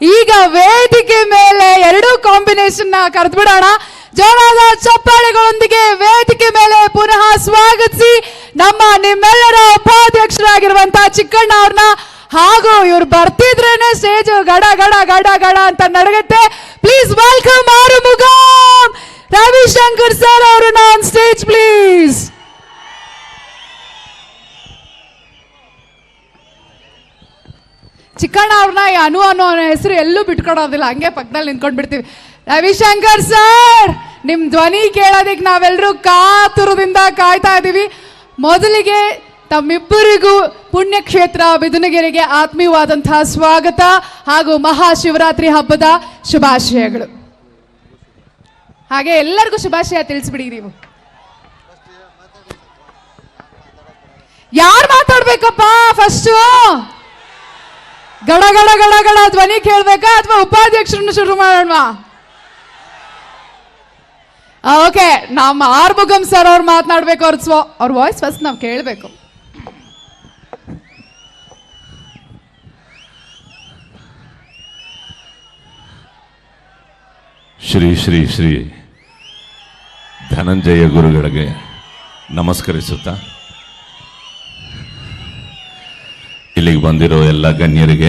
ಈಗ ವೇದಿಕೆ ಮೇಲೆ ಎರಡೂ ಕಾಂಬಿನೇಷನ್ನ ಕರೆದ್ಬಿಡೋಣ. ಜೋರಾದ ಚಪ್ಪಾಳೆಗಳೊಂದಿಗೆ ವೇದಿಕೆ ಮೇಲೆ ಪುನಃ ಸ್ವಾಗತಿಸಿ ನಮ್ಮ ನಿಮ್ಮೆಲ್ಲರ ಉಪಾಧ್ಯಕ್ಷರಾಗಿರುವಂತಹ ಚಿಕ್ಕಣ್ಣ ಅವ್ರನ್ನ. ಹಾಗೂ ಇವ್ರು ಬರ್ತಿದ್ರೇನೆ ಸ್ಟೇಜ್ ಗಡ ಗಡ ಗಡ ಗಡ ಅಂತ ನಡಗತ್ತೆ. ಪ್ಲೀಸ್ ವೆಲ್ಕಮ್ ಆರು ಮುಗಾಮ್ ರವಿಶಂಕರ್ ಸರ್ ಅವರು ನಾನ್ ಸ್ಟೇಜ್ ಪ್ಲೀಸ್ ಚಿಕ್ಕಣ್ಣ ಅವ್ರನ್ನ, ಈ ಅನು ಅನ್ನೋ ಹೆಸರು ಎಲ್ಲೂ ಬಿಟ್ಕೊಡೋದಿಲ್ಲ. ಹಂಗೆ ಪಕ್ಕದಲ್ಲಿ ನಿಂತ್ಕೊಂಡ್ಬಿಡ್ತೀವಿ. ರವಿಶಂಕರ್ ಸರ್ ನಿಮ್ಮ ಧ್ವನಿ ಕೇಳೋದಕ್ಕೆ ನಾವೆಲ್ಲರೂ ಕಾತುರದಿಂದ ಕಾಯ್ತಾ ಇದ್ದೀವಿ ಮೊದಲಿಗೆ ತಮ್ಮಿಬ್ಬರಿಗೂ ಪುಣ್ಯಕ್ಷೇತ್ರ ಬಿದುನಗಿರಿಗೆ ಆತ್ಮೀಯವಾದಂತಹ ಸ್ವಾಗತ ಹಾಗೂ ಮಹಾಶಿವರಾತ್ರಿ ಹಬ್ಬದ ಶುಭಾಶಯಗಳು. ಹಾಗೆ ಎಲ್ಲರಿಗೂ ಶುಭಾಶಯ ತಿಳಿಸ್ಬಿಡಿ ನೀವು. ಯಾರು ಮಾತಾಡ್ಬೇಕಪ್ಪ ಫಸ್ಟು ಗಡ ಗಡ ಗಡ ಗಡ, ಧ್ವನಿ ಕೇಳ್ಬೇಕಾ ಅಥವಾ ಉಪಾಧ್ಯಕ್ಷರನ್ನು ಶುರು ಮಾಡೋಣವಾ? ಓಕೆ, ನಮ್ಮ ಆರ್ಮುಗಂ ಸರ್ ಅವ್ರು ಮಾತನಾಡ್ಬೇಕು, ಅವ್ರ ಸ್ವ, ಅವ್ರ ವಾಯ್ಸ್ ಫಸ್ಟ್ ನಾವು ಕೇಳಬೇಕು. ಶ್ರೀ ಶ್ರೀ ಶ್ರೀ ಧನಂಜಯ ಗುರುಗಳಿಗೆ ನಮಸ್ಕರಿಸುತ್ತಾ ಇಲ್ಲಿಗೆ ಬಂದಿರೋ ಎಲ್ಲ ಗಣ್ಯರಿಗೆ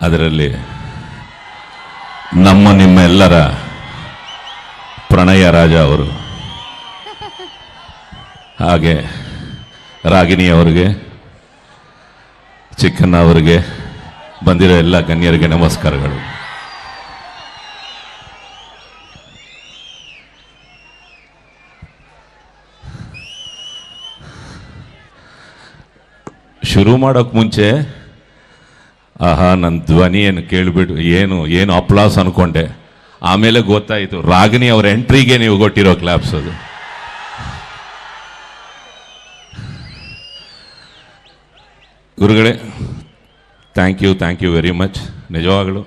ಅದರಲ್ಲಿ ನಮ್ಮ ನಿಮ್ಮ ಎಲ್ಲರ ಪ್ರಣಯ ರಾಜ ಅವರು, ಹಾಗೆ ರಾಗಿಣಿ ಅವರಿಗೆ, ಚಿಕ್ಕಣ್ಣ ಅವರಿಗೆ ಬಂದಿರೋ ಎಲ್ಲ ಗಣ್ಯರಿಗೆ ನಮಸ್ಕಾರಗಳು. ಶುರು ಮಾಡೋಕೆ ಮುಂಚೆ, ಆಹಾ ನನ್ನ ಧ್ವನಿ ಏನು ಕೇಳಿಬಿಟ್ಟು ಏನು ಏನು ಅಪ್ಲಾಸ್ ಅನ್ಕೊಂಡೆ. ಆಮೇಲೆ ಗೊತ್ತಾಯಿತು, ರಾಗಿಣಿ ಅವ್ರ ಎಂಟ್ರಿಗೆ ನೀವು ಕೊಟ್ಟಿರೋ ಕ್ಲಾಪ್ಸ್ ಅದು. ಗುರುಗಳೇ thank you thank you very much ನಿಜವಾಗಲು,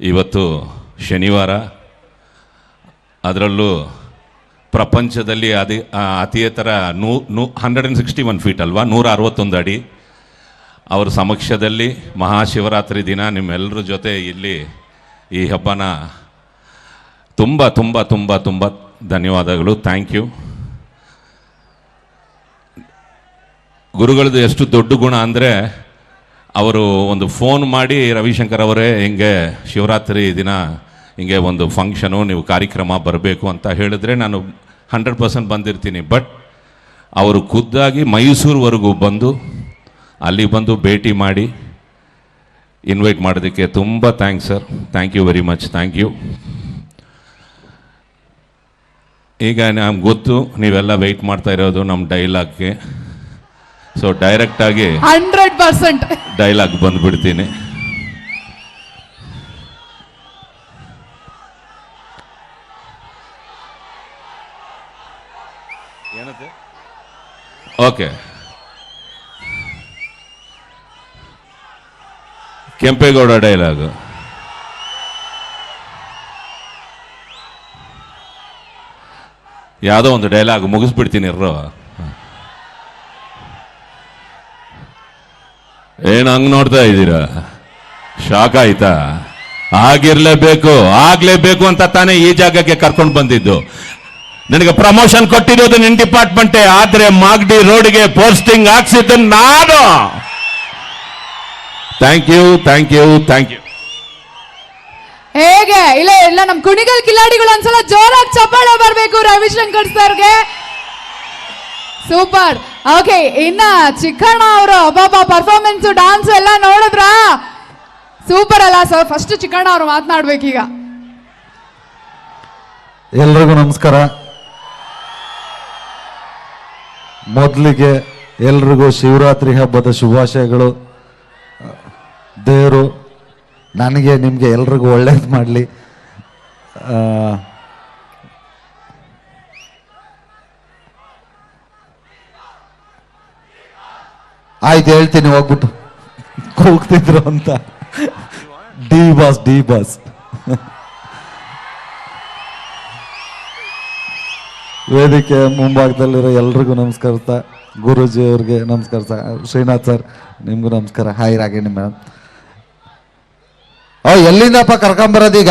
ಇವತ್ತು ಶನಿವಾರ, ಅದರಲ್ಲೂ ಪ್ರಪಂಚದಲ್ಲಿ ಅದೇ ಅತಿ ಎತ್ತರ ನೂ ನೂ hundred and sixty one feet ಅಲ್ವಾ? ನೂರ ಅರವತ್ತೊಂದು ಅಡಿ. ಅವರ ಸಮಕ್ಷದಲ್ಲಿ ಮಹಾಶಿವರಾತ್ರಿ ದಿನ ನಿಮ್ಮೆಲ್ಲರ ಜೊತೆ ಇಲ್ಲಿ ಈ ಹಬ್ಬನ ತುಂಬ ತುಂಬ ತುಂಬ ತುಂಬ ಧನ್ಯವಾದಗಳು. ಥ್ಯಾಂಕ್ ಯು ಗುರುಗಳದ್ದು ಎಷ್ಟು ದೊಡ್ಡ ಗುಣ ಅಂದರೆ ಅವರು ಒಂದು ಫೋನ್ ಮಾಡಿ ರವಿಶಂಕರ್ ಅವರೇ, ಹಿಂಗೆ ಶಿವರಾತ್ರಿ ದಿನ ಹಿಂಗೆ ಒಂದು ಫಂಕ್ಷನು ನೀವು ಕಾರ್ಯಕ್ರಮ ಬರಬೇಕು ಅಂತ ಹೇಳಿದ್ರೆ ನಾನು ಹಂಡ್ರೆಡ್ ಪರ್ಸೆಂಟ್ ಬಂದಿರ್ತೀನಿ. ಬಟ್ ಅವರು ಖುದ್ದಾಗಿ ಮೈಸೂರುವರೆಗೂ ಬಂದು ಅಲ್ಲಿ ಬಂದು ಭೇಟಿ ಮಾಡಿ ಇನ್ವೈಟ್ ಮಾಡೋದಕ್ಕೆ ತುಂಬ thanks sir thank you very much thank you ಈಗ ನಮ್ಗೆ ಗೊತ್ತು ನೀವೆಲ್ಲ ವೆಯ್ಟ್ ಮಾಡ್ತಾ ಇರೋದು ನಮ್ಮ ಡೈಲಾಗ್ಗೆ ಸೊ ಡೈರೆಕ್ಟಾಗಿ ಹಂಡ್ರೆಡ್ ಪರ್ಸೆಂಟ್ ಡೈಲಾಗ್ ಬಂದ್ಬಿಡ್ತೀನಿ. ಓಕೆ ಕೆಂಪೇಗೌಡ ಡೈಲಾಗ್ ಯಾವುದೋ ಒಂದು ಡೈಲಾಗ್ ಮುಗಿಸ್ಬಿಡ್ತೀನಿ ಇರ್ರೋ. ಏನು ಹಂಗ್ ನೋಡ್ತಾ ಇದ್ದೀರಾ? ಶಾಕ್ ಆಯ್ತಾ? ಆಗಿರಲೇಬೇಕು, ಆಗಲೇಬೇಕು ಅಂತ ತಾನೇ ಈ ಜಾಗಕ್ಕೆ ಕರ್ಕೊಂಡು ಬಂದಿದ್ದು. ನನಗೆ ಪ್ರಮೋಷನ್ ಕೊಟ್ಟಿರೋದು ನಿನ್ ಡಿಪಾರ್ಟ್ಮೆಂಟೇ, ಆದರೆ ಮಾಗಡಿ ರೋಡ್ಗೆ ಪೋಸ್ಟಿಂಗ್ ಹಾಕ್ಸಿದ್ದು ನಾನು! Thank you thank you thank you ಹೇಗೆ? ಇಲ್ಲ ಇಲ್ಲ ನಮ್ ಕುಣಿಗಲ್ ಕಿಲಾಡಿಗಳು ಒಂದ್ಸಲ ಜೋರಾಗಿ ಚಪ್ಪಾಳೆ ಬರ್ಬೇಕು ರವಿಶಂಕರ್ ಸರ್ಗೆ ಸೂಪರ್ ಓಕೆ ಇನ್ನ ಚಿಕ್ಕಣ್ಣ ಅವರು ಅಬ್ಬಾಬ ಪರ್ಫಾರ್ಮೆನ್ಸ್ ಡಾನ್ಸ್ ಎಲ್ಲ ನೋಡಿದ್ರ? ಸೂಪರ್ ಅಲ್ಲ ಸರ್ ಫಸ್ಟ್ ಚಿಕ್ಕಣ್ಣ ಅವರು ಮಾತನಾಡ್ಬೇಕೀಗ. ಎಲ್ರಿಗೂ ನಮಸ್ಕಾರ. ಮೊದಲಿಗೆ ಎಲ್ರಿಗೂ ಶಿವರಾತ್ರಿ ಹಬ್ಬದ ಶುಭಾಶಯಗಳು. ದೇವರು, ನನಗೆ ನಿಮಗೆ ಎಲ್ರಿಗೂ ಒಳ್ಳೇದು ಮಾಡಲಿ. ಆಯ್ತು ಹೇಳ್ತೀನಿ, ಹೋಗ್ಬಿಟ್ಟು. ಕೂಗ್ತಿದ್ರು ಅಂತ. D boss D boss. ವೇದಿಕೆ ಮುಂಭಾಗದಲ್ಲಿರೋ ಎಲ್ರಿಗೂ ನಮಸ್ಕಾರ ಗುರೂಜಿ ಅವ್ರಿಗೆ ನಮಸ್ಕಾರ ಸರ್ ಶ್ರೀನಾಥ್ ಸರ್, ನಿಮಗೂ ನಮಸ್ಕಾರ. Hi Ragini madam. ಓ ಎಲ್ಲಿಂದಪ್ಪ ಕರ್ಕೊಂಬರೋದೀಗ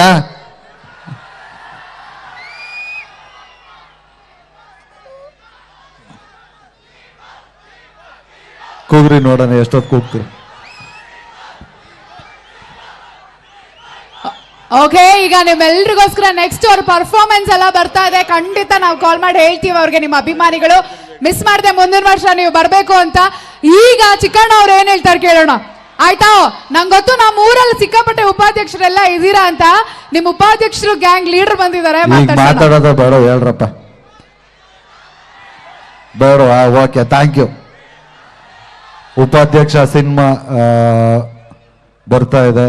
ಕೂಗ್ರಿ ನೋಡೋಣ ಎಷ್ಟೊತ್ತು ಕೂಗ್ತೀರಿ? ಓಕೆ ಈಗ ನಿಮ್ಮೆಲ್ರಿಗೋಸ್ಕರ ನೆಕ್ಸ್ಟ್ ಅವ್ರ ಪರ್ಫಾರ್ಮೆನ್ಸ್ ಎಲ್ಲ ಬರ್ತಾ ಇದೆ. ಖಂಡಿತ ನಾವು ಕಾಲ್ ಮಾಡಿ ಹೇಳ್ತೀವಿ ಅವ್ರಿಗೆ ನಿಮ್ಮ ಅಭಿಮಾನಿಗಳು. ಮಿಸ್ ಮಾಡದೆ ಮುಂದಿನ ವರ್ಷ ನೀವು ಬರಬೇಕು ಅಂತ. ಈಗ ಚಿಕ್ಕಣ್ಣ ಅವ್ರು ಏನ್ ಹೇಳ್ತಾರೆ ಕೇಳೋಣ. ಆಯ್ತಾ? ನಂಗೊತ್ತು ಗೊತ್ತು ನಮ್ಮ ಊರಲ್ಲಿ ಸಿಕ್ಕಾಪಟ್ಟೆ ಉಪಾಧ್ಯಕ್ಷರೆಲ್ಲ ಇದ್ದೀರಾ ಅಂತ. ನಿಮ್ಮ ಉಪಾಧ್ಯಕ್ಷರು ಗ್ಯಾಂಗ್ ಲೀಡರ್ ಬಂದಿದ್ದಾರೆ ಮಾತಾಡೋದು ಮಾತಾಡೋದ ಬೇಡ ಹೇಳ್ರಪ್ಪ. ಬೇಡ okay thank you Upadhyaksha cinema ಬರ್ತಾ ಇದೆ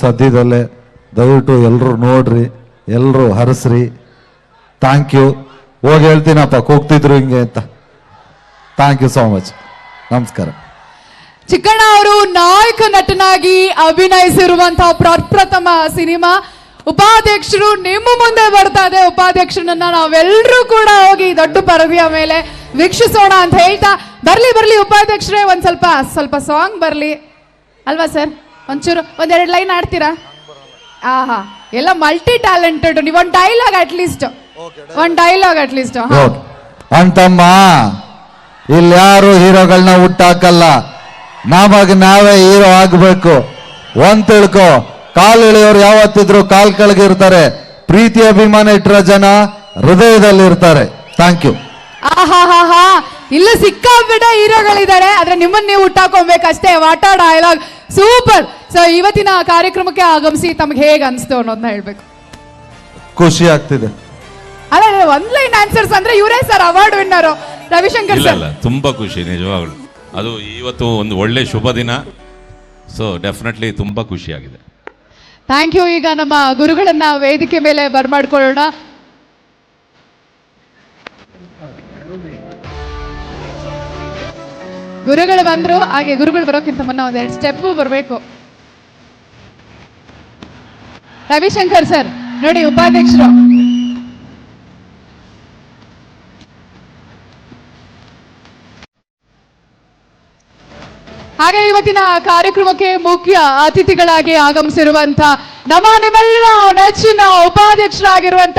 ಸದ್ಯದಲ್ಲೇ. ದಯವಿಟ್ಟು ಎಲ್ಲರೂ ನೋಡ್ರಿ ಎಲ್ಲರೂ ಹರಸ್ರಿ. ಥ್ಯಾಂಕ್ ಯು ಹೋಗಿ ಹೇಳ್ತೀನಪ್ಪ ಕೂಗ್ತಿದ್ರು ಹಿಂಗೆ ಅಂತ. ಥ್ಯಾಂಕ್ ಯು ಸೋ ಮಚ್ ನಮಸ್ಕಾರ. ಚಿಕ್ಕಣ್ಣ ಅವರು ನಾಯಕ ನಟನಾಗಿ ಅಭಿನಯಿಸಿರುವಂತಹ ಪ್ರಪ್ರಥಮ ಸಿನಿಮಾ. ಉಪಾಧ್ಯಕ್ಷರು ನಿಮ್ಮ ಮುಂದೆ ಬರ್ತಾ ಇದೆ. ಉಪಾಧ್ಯಕ್ಷರನ್ನ ನಾವೆಲ್ಲರೂ ಕೂಡ ಹೋಗಿ ದೊಡ್ಡ ಪರದೆಯ ಮೇಲೆ ವೀಕ್ಷಿಸೋಣ ಅಂತ ಹೇಳ್ತಾ. ಬರ್ಲಿ ಬರ್ಲಿ ಉಪಾಧ್ಯಕ್ಷರೇ ಒಂದ್ ಸ್ವಲ್ಪ ಸ್ವಲ್ಪ ಸಾಂಗ್ ಬರ್ಲಿ. ಅಲ್ವಾ ಸರ್ ಒಂಚೂರು ಒಂದೆರಡು ಲೈನ್ ಆಡ್ತೀರಾ? ಆಹಾ ಎಲ್ಲ ಮಲ್ಟಿ ಟ್ಯಾಲೆಂಟೆಡ್ ನೀವು ಒಂದು ಡೈಲಾಗ್ ಅಟ್ಲೀಸ್ಟ್ ಒಂದು ಡೈಲಾಗ್ ಅಟ್ ಲೀಸ್ಟ್ ಅಂತಮ್ಮ ಇಲ್ಲಿ ಯಾರು ಹೀರೋಗಳನ್ನ ಹುಟ್ಟಾಕಲ್ಲ. ನಮಗ್ ನಾವೇ ಹೀರೋ ಆಗ್ಬೇಕು. ಒಂದ್ ತಿಳ್ಕೊ ಕಾಲ್ ಇಳಿಯೋರು ಯಾವತ್ತಿದ್ರು ಕಾಲ್ ಕೆಳಗಿರ್ತಾರೆ ಪ್ರೀತಿ ಅಭಿಮಾನ ಇಟ್ಟಿರೋ ಜನ ಹೃದಯದಲ್ಲಿ ಇರ್ತಾರೆ. ಥ್ಯಾಂಕ್ ಯು ಆಹಾಹಾಹಾ ಇಲ್ಲ ಸಿಕ್ಕಾಬಿಡ ಹೀರೋಗಳಿದ್ದಾರೆ ಆದ್ರೆ ನಿಮ್ಮನ್ನ ನೀವು ಹುಟ್ಟಾಕೊಬೇಕಷ್ಟೇ ವಾಟ ಡೈಲಾಗ್ ಸೂಪರ್ ಸೊ ಇವತ್ತಿನ ಕಾರ್ಯಕ್ರಮಕ್ಕೆ ಆಗಮಿಸಿ ತಮ್ಗೆ ಹೇಗೆ ಅನ್ಸ್ತು ಅನ್ನೋದನ್ನ ಹೇಳ್ಬೇಕು. ಖುಷಿ ಆಗ್ತಿದೆ. ಅಲ್ಲ ಒಂದ್ ಲೈನ್ ಆನ್ಸರ್ಸ್ ಅಂದ್ರೆ ಇವರೇ ಸರ್ ಅವಾರ್ಡ್ ವಿನ್ನರ್ ರವಿಶಂಕರ್ ಇಲ್ಲ ಸರ್ ಇಲ್ಲ ತುಂಬ ಖುಷಿ ನಿಜವಾಗ್ಲು. ಅದು ಇವತ್ತು ಒಂದು ಒಳ್ಳೆ ಶುಭ ದಿನ. ಸೊ ಡೆಫಿನೆಟ್ಲಿ ತುಂಬ ಖುಷಿಯಾಗಿದೆ. ಥ್ಯಾಂಕ್ ಯು ಈಗ ನಮ್ಮ ಗುರುಗಳನ್ನ ವೇದಿಕೆ ಮೇಲೆ ಬರ್ಮಾಡ್ಕೊಳ್ಳೋಣ. ಗುರುಗಳು ಬಂದ್ರು, ಹಾಗೆ ಗುರುಗಳು ಬರೋಕ್ಕಿಂತ ಮುನ್ನ ಒಂದೆರಡು ಸ್ಟೆಪ್ ಬರಬೇಕು. ರವಿಶಂಕರ್ ಸರ್, ನೋಡಿ ಉಪಾಧ್ಯಕ್ಷರು. ಹಾಗೆ ಇವತ್ತಿನ ಕಾರ್ಯಕ್ರಮಕ್ಕೆ ಮುಖ್ಯ ಅತಿಥಿಗಳಾಗಿ ಆಗಮಿಸಿರುವಂತ ನಮ್ಮ ನಿಮ್ಮೆಲ್ಲರ ನೆಚ್ಚಿನ ಉಪಾಧ್ಯಕ್ಷರಾಗಿರುವಂತ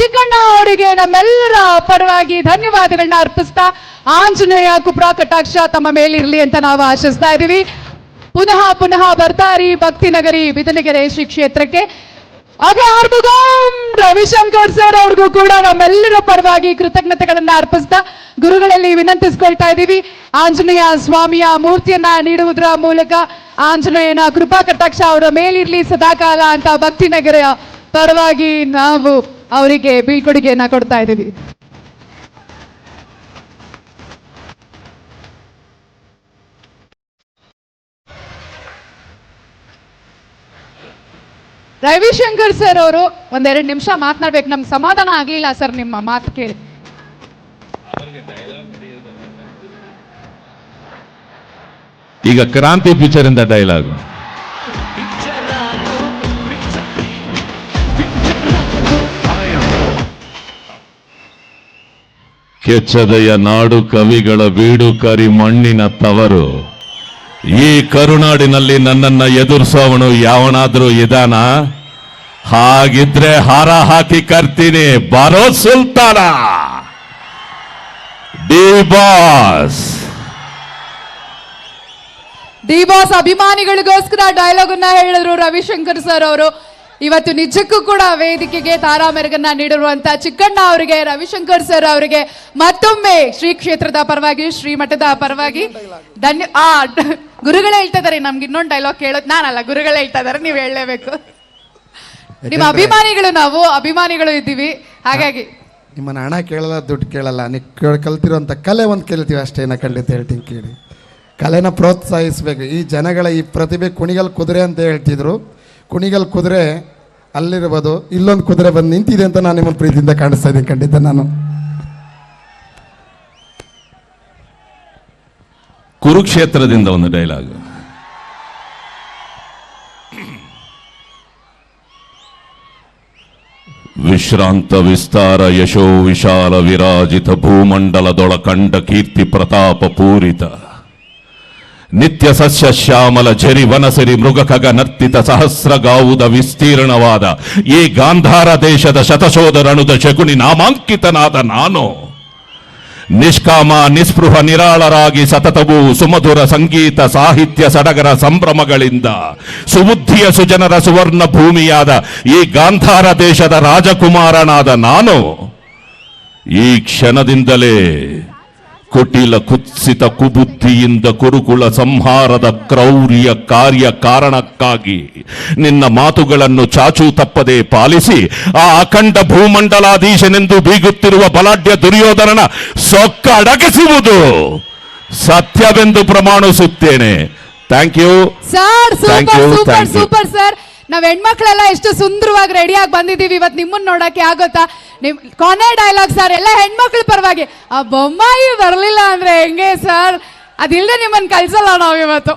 ಚಿಕ್ಕಣ್ಣ ಅವರಿಗೆ ನಮ್ಮೆಲ್ಲರ ಪರವಾಗಿ ಧನ್ಯವಾದಗಳನ್ನ ಅರ್ಪಿಸ್ತಾ ಆಂಜನೇಯ ಕುಪ್ರಾ ಕಟಾಕ್ಷ ತಮ್ಮ ಮೇಲಿರಲಿ ಅಂತ ನಾವು ಆಶಿಸ್ತಾ ಇದ್ದೀವಿ. ಪುನಃ ಪುನಃ ಬರ್ತಾರಿ ಭಕ್ತಿನಗರಿ ಬಿದನಗೆರೆ ಶ್ರೀ ಕ್ಷೇತ್ರಕ್ಕೆ. ಹಾಗೆ ಆರ್ಮುಗಂ ರವಿಶಂಕರ್ ಸರ್ ಅವ್ರಿಗೂ ಕೂಡ ನಮ್ಮೆಲ್ಲರ ಪರವಾಗಿ ಕೃತಜ್ಞತೆಗಳನ್ನ ಅರ್ಪಿಸ್ತಾ ಗುರುಗಳಲ್ಲಿ ವಿನಂತಿಸ್ಕೊಳ್ತಾ ಇದ್ದೀವಿ. ಆಂಜನೇಯ ಸ್ವಾಮಿಯ ಮೂರ್ತಿಯನ್ನ ನೀಡುವುದರ ಮೂಲಕ ಆಂಜನೇಯನ ಕೃಪಾ ಕಟಾಕ್ಷ ಅವರ ಮೇಲಿರ್ಲಿ ಸದಾಕಾಲ ಅಂತ ಭಕ್ತಿನಗರ ಪರವಾಗಿ ನಾವು ಅವರಿಗೆ ಬೀಳ್ಕೊಡುಗೆಯನ್ನ ಕೊಡ್ತಾ ಇದ್ದೀವಿ. ರವಿಶಂಕರ್ ಸರ್ ಅವರು ಒಂದೆರಡು ನಿಮಿಷ ಮಾತನಾಡ್ಬೇಕು. ನಮ್ಗೆ ಸಮಾಧಾನ ಆಗಲಿಲ್ಲ ಸರ್ ನಿಮ್ಮ ಮಾತು ಕೇಳಿ. ಈಗ ಕ್ರಾಂತಿ ಪಿಕ್ಚರ್ ಇಂದ ಡೈಲಾಗ್ ಕೆಚ್ಚದೆಯ ನಾಡು ಕವಿಗಳ ಬೀಡು ಕರಿ ಮಣ್ಣಿನ ತವರು. ಈ ಕರುನಾಡಿನಲ್ಲಿ ನನ್ನನ್ನ ಎದುರಿಸೋವನು ಯಾವನಾದ್ರೂ ಇದಾನ ಹಾಗಿದ್ರೆ ಹಾರ ಹಾಕಿ ಕರ್ತೀನಿ ಬರೋ ಸುಲ್ತಾನ. D boss. ಡಿ ಬಾಸ್ ಅಭಿಮಾನಿಗಳಿಗೋಸ್ಕರ ಡೈಲಾಗ್ ಅನ್ನ ಹೇಳಿದ್ರು ರವಿಶಂಕರ್ ಸರ್ ಅವರು. ಇವತ್ತು ನಿಜಕ್ಕೂ ಕೂಡ ವೇದಿಕೆಗೆ ತಾರಾ ಮೆರಗನ್ನ ನೀಡಿರುವಂತ ಚಿಕ್ಕಣ್ಣ ಅವರಿಗೆ ರವಿಶಂಕರ್ ಸರ್ ಅವರಿಗೆ ಮತ್ತೊಮ್ಮೆ ಶ್ರೀ ಕ್ಷೇತ್ರದ ಪರವಾಗಿ ಶ್ರೀಮಠದ ಪರವಾಗಿ ಧನ್ಯ ಆ ಗುರುಗಳೇ ಹೇಳ್ತಾ ಇದಾರೆ ನಮ್ಗೆ ಇನ್ನೊಂದು ಡೈಲಾಗ್ ಕೇಳೋದು ನಾನಲ್ಲ ಗುರುಗಳೇ ಹೇಳ್ತಾ ಇದಾರೆ ನೀವು ಹೇಳಲೇಬೇಕು. ನಿಮ್ಮ ಅಭಿಮಾನಿಗಳು ನಾವು ಅಭಿಮಾನಿಗಳು ಇದ್ದೀವಿ ಹಾಗಾಗಿ. ನಿಮ್ಮನ್ನ ಹಣ ಕೇಳಲ್ಲ ದುಡ್ಡು ಕೇಳಲ್ಲ ನೀವು ಕಲ್ತಿರೋಂಥ ಕಲೆ ಒಂದು ಕೇಳ್ತೀವಿ ಅಷ್ಟೇ ನಾ ಖಂಡಿತ ಹೇಳ್ತೀನಿ ಕೇಳಿ. ಕಲೆನ ಪ್ರೋತ್ಸಾಹಿಸಬೇಕು. ಈ ಜನಗಳ ಈ ಪ್ರತಿಭೆ ಕುಣಿಗಲ್ ಕುದುರೆ ಅಂತ ಹೇಳ್ತಿದ್ರು. ಕುಣಿಗಲ್ ಕುದುರೆ ಅಲ್ಲಿರ್ಬೋದು ಇಲ್ಲೊಂದು ಕುದುರೆ ಬಂದು ನಿಂತಿದೆ ಅಂತ ನಾನು ನಿಮ್ಮ ಪ್ರೀತಿಯಿಂದ ಕಾಣಿಸ್ತಾ ಇದ್ದೀನಿ. ಖಂಡಿತ ನಾನು. ಕುರುಕ್ಷೇತ್ರದಿಂದ ಒಂದು ಡೈಲಾಗ್ ವಿಶ್ರಾಂತ ವಿಸ್ತಾರ ಯಶೋ ವಿಶಾಲ ವಿರಾಜಿತ ಭೂಮಂಡಲದೊಳ ಕಂಡ ಕೀರ್ತಿ ಪ್ರತಾಪ ಪೂರಿತ. ನಿತ್ಯ ಸಸ್ಯ ಶ್ಯಾಮಲ ಜರಿ ವನಸರಿ ಮೃಗಖಗ ನರ್ತಿತ ಸಹಸ್ರಗಾವುದ ವಿಸ್ತೀರ್ಣವಾದ ಈ ಗಾಂಧಾರ ದೇಶದ ಶತಶೋಧರಣುದ ಶಕುನಿ ನಾಮಾಂಕಿತನಾದ ನಾನು. ನಿಷ್ಕಾಮ, ನಿಸ್ಪೃಹ, ನಿರಾಳರಾಗಿ ಸತತವು ಸುಮಧುರ ಸಂಗೀತ ಸಾಹಿತ್ಯ ಸಡಗರ ಸಂಭ್ರಮಗಳಿಂದ ಸುಬುದ್ಧಿಯ ಸುಜನರ ಸುವರ್ಣ ಭೂಮಿಯಾದ ಈ ಗಾಂಧಾರ ದೇಶದ ರಾಜಕುಮಾರನಾದ ನಾನು. ಈ ಕ್ಷಣದಿಂದಲೇ ಕುಟಿಲ ಕುತ್ಸಿತ ಕುಬುದ್ಧಿಯಿಂದ ಕುರುಕುಳ ಸಂಹಾರದ ಕ್ರೌರ್ಯ ಕಾರ್ಯ ಕಾರಣಕ್ಕಾಗಿ ನಿನ್ನ ಮಾತುಗಳನ್ನು ಚಾಚೂ ತಪ್ಪದೆ ಪಾಲಿಸಿ ಆ ಅಖಂಡ ಭೂಮಂಡಲಾಧೀಶನೆಂದು ಬೀಗುತ್ತಿರುವ ಬಲಾಢ್ಯ ದುರ್ಯೋಧನನ ಸೊಕ್ಕ ಅಡಗಿಸುವುದು ಸತ್ಯವೆಂದು ಪ್ರಮಾಣಿಸುತ್ತೇನೆ. Thank you sir super super you, ನಾವ್ ಹೆಣ್ಮಕ್ಳೆಲ್ಲ ಎಷ್ಟು ಸುಂದರವಾಗಿ ರೆಡಿಯಾಗಿ ಬಂದಿದ್ದೀವಿ ಇವತ್ತು ನಿಮ್ಮನ್ನ ನೋಡಕ್ಕೆ ಆಗುತ್ತಾ? ನಿಮ್, ಕೊನೆ ಡೈಲಾಗ್ ಸರ್ ಎಲ್ಲ ಹೆಣ್ಮಕ್ಳು ಪರವಾಗಿ. ಆ ಬೊಮ್ಮಾಯಿ ಬರಲಿಲ್ಲ ಅಂದ್ರೆ ಹೆಂಗೆ ಸರ್ ಅದಿಲ್ಲದೆ ನಿಮ್ಮನ್ನು ಕಳ್ಸಲ್ಲ ನಾವು ಇವತ್ತು.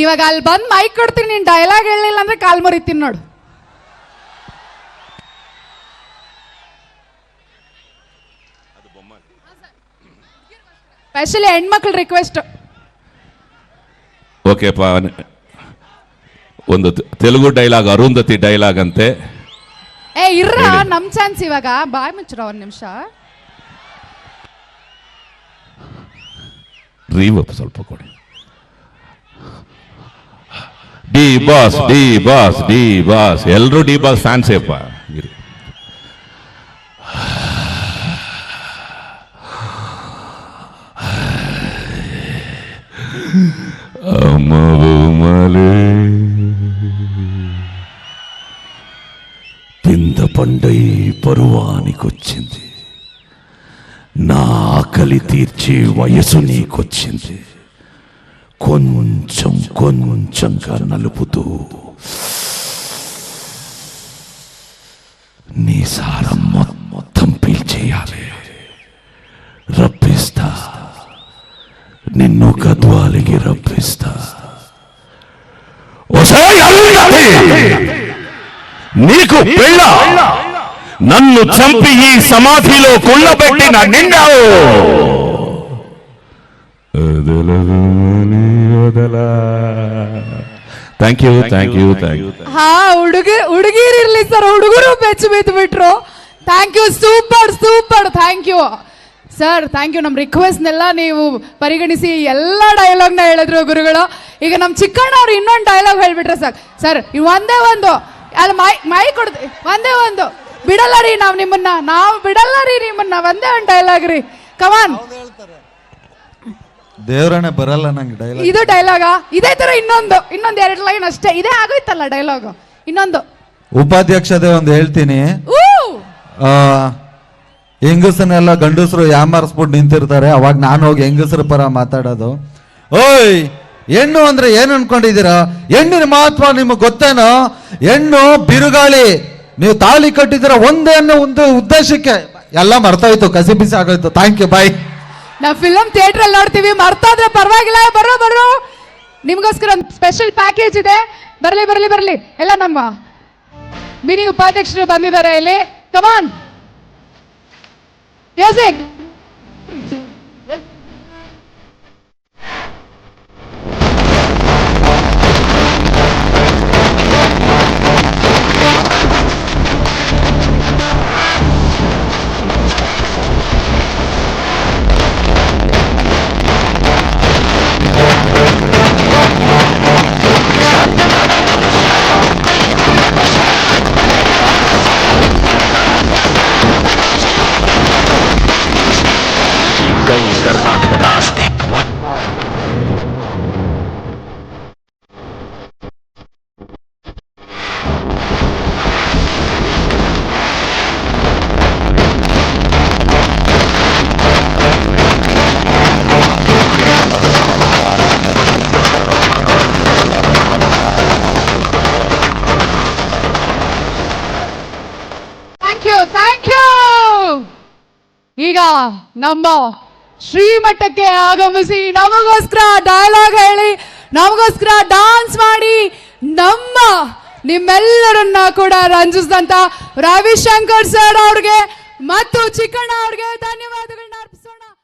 ಇವಾಗ ಅಲ್ಲಿ ಬಂದು ಮೈಕ್ ಕೊಡ್ತೀನಿ, ನೀನ್ ಡೈಲಾಗ್ ಹೇಳಿಲ್ಲ ಅಂದ್ರೆ ಕಾಲ್ ಮುರಿತೀನಿ ನೋಡು. ಸ್ಪೆಷಲಿ ಹೆಣ್ಮಕ್ಳ ರಿಕ್ವೆಸ್ಟ್ ಓಕೆಪ್ಪ ಒಂದು ತೆಲುಗು ಡೈಲಾಗ್ ಅರುಂಧತಿ ಡೈಲಾಗ್ ಅಂತೆ. ಏ ಇರ್ರ. ನಮ್ ಚಾನ್ಸ್ ಇವಾಗ. ಬಾಯ್ ಮುಚ್ಚರ ಒಂದ್ ನಿಮಿಷ. ರೀವಪ್ ಸ್ವಲ್ಪ ಕೊಡಿ. D boss D boss D boss ಎಲ್ಲರೂ ಡಿ ಬಾಸ್ ಫ್ಯಾನ್ಸೇಪ್ಪ పరువానికొచ్చింది నా ఆకలి తీర్చే వయసు నీకొచ్చింది. కొంచెం కొంచెంగా నలుపుతూ నీ సారం మొత్తం పీల్చేయాలి. రప్పిస్తా. నిన్ను గద్వాలికి రప్పిస్తా. నీకు పెళ్ళ నన్ను చంపి ఈ సమాధిలో కుళ్ళబెట్టిన నిండావు thank you thank you thank you ಹಾ ಹುಡುಗಿ ಹುಡುಗಿರ್ ಇರ್ಲಿ ಸರ್ ಹುಡುಗರು ಬೆಚ್ಚ ಬಿದ್ದು ಬಿಟ್ರು thank you super super thank you sir thank you ನಮ್ಮ ರಿಕ್ವೆಸ್ಟ್ನೆಲ್ಲ ನೀವು ಪರಿಗಣಿಸಿ ಎಲ್ಲ ಡೈಲಾಗ್ನ ಹೇಳಿದ್ರು ಗುರುಗಳು ಈಗ ನಮ್ಮ ಚಿಕ್ಕಣ್ಣವ್ರು ಇನ್ನೊಂದು ಡೈಲಾಗ್ ಹೇಳ್ಬಿಟ್ರೆ ಸರ್ ಸರ್ ಇವ್ ಒಂದೇ ಒಂದು ಅಲ್ಲಿ ಮೈ ಮೈ ಕೊಡ್ ಒಂದೇ ಒಂದು ಬಿಡಲ್ಲ ರೀ ನಾವು ನಿಮ್ಮನ್ನ ನಾವು ಬಿಡಲ್ಲ ರೀ ನಿಮ್ಮನ್ನ. ಒಂದೇ ಒಂದು ಡೈಲಾಗ್ ರೀ. ಕಮಾನ್ ದೇವ್ರನೆ ಬರಲ್ಲ ನಂಗೆ ಡೈಲಾಗ್ ಇದು ಡೈಲಾಗ ಇದೇ ತರ ಇನ್ನೊಂದು ಇನ್ನೊಂದು ಎರಡು ಲೈನ್ ಅಷ್ಟೇ. ಇದೇ ಆಗೋಯ್ತಲ್ಲ ಡೈಲಾಗ್ ಇನ್ನೊಂದು. ಉಪಾಧ್ಯಕ್ಷತೆ ಒಂದು ಹೇಳ್ತೀನಿ. ಊ! ಆ, ಹೆಂಗಸನ್ನೆಲ್ಲ ಗಂಡಸರು ಯಾಮಾರಿಸ್ಬಿಟ್ಟು ನಿಂತಿರ್ತಾರೆ. ಅವಾಗ ನಾನು ಹೋಗಿ ಹೆಂಗಸರ ಪರ ಮಾತಾಡೋದು. ಓಯ್ ಹೆಣ್ಣು ಅಂದ್ರೆ ಏನ್ ಅನ್ಕೊಂಡಿದ್ದೀರಾ? ಹೆಣ್ಣಿನ ಮಹತ್ವ ನಿಮಗೆ ಗೊತ್ತೇನೋ? ಹೆಣ್ಣು ಬಿರುಗಾಳಿ. ನೀವು ತಾಳಿ ಕಟ್ಟಿದ್ದೀರ ಒಂದೇ ಅನ್ನೋ ಒಂದು ಉದ್ದೇಶಕ್ಕೆ ಎಲ್ಲ ಮರ್ತೋಯ್ತು, ಕಸಿ ಬಿಸಿ ಆಗೋಯ್ತು. ಥ್ಯಾಂಕ್ ಯು ಬಾಯ್ ನಾವು ಫಿಲಮ್ ಥಿಯೇಟರ್ ಅಲ್ಲಿ ನೋಡ್ತೀವಿ, ಮರ್ತೋದ್ರೆ ಪರವಾಗಿಲ್ಲ ಬರೋ ಬರೋ ನಿಮ್ಗೋಸ್ಕರ ಒಂದು ಸ್ಪೆಷಲ್ ಪ್ಯಾಕೇಜ್ ಇದೆ. ಬರಲಿ ಬರಲಿ ಬರಲಿ. ಎಲ್ಲ ನಮ್ಮ ಮಿನಿ ಉಪಾಧ್ಯಕ್ಷರು ಬಂದಿದ್ದಾರೆ ಇಲ್ಲಿ. ಕಮಾನ್ ಮ್ಯೂಸಿಕ್ ನಮ್ಮ ಶ್ರೀಮಠಕ್ಕೆ ಆಗಮಿಸಿ ನಮಗೋಸ್ಕರ ಡೈಲಾಗ್ ಹೇಳಿ, ನಮಗೋಸ್ಕರ ಡಾನ್ಸ್ ಮಾಡಿ, ನಮ್ಮ ನಿಮ್ಮೆಲ್ಲರನ್ನ ಕೂಡ ರಂಜಿಸಿದಂತ ರವಿಶಂಕರ್ ಸರ್ ಅವ್ರಿಗೆ ಮತ್ತು ಚಿಕ್ಕಣ್ಣ ಅವ್ರಿಗೆ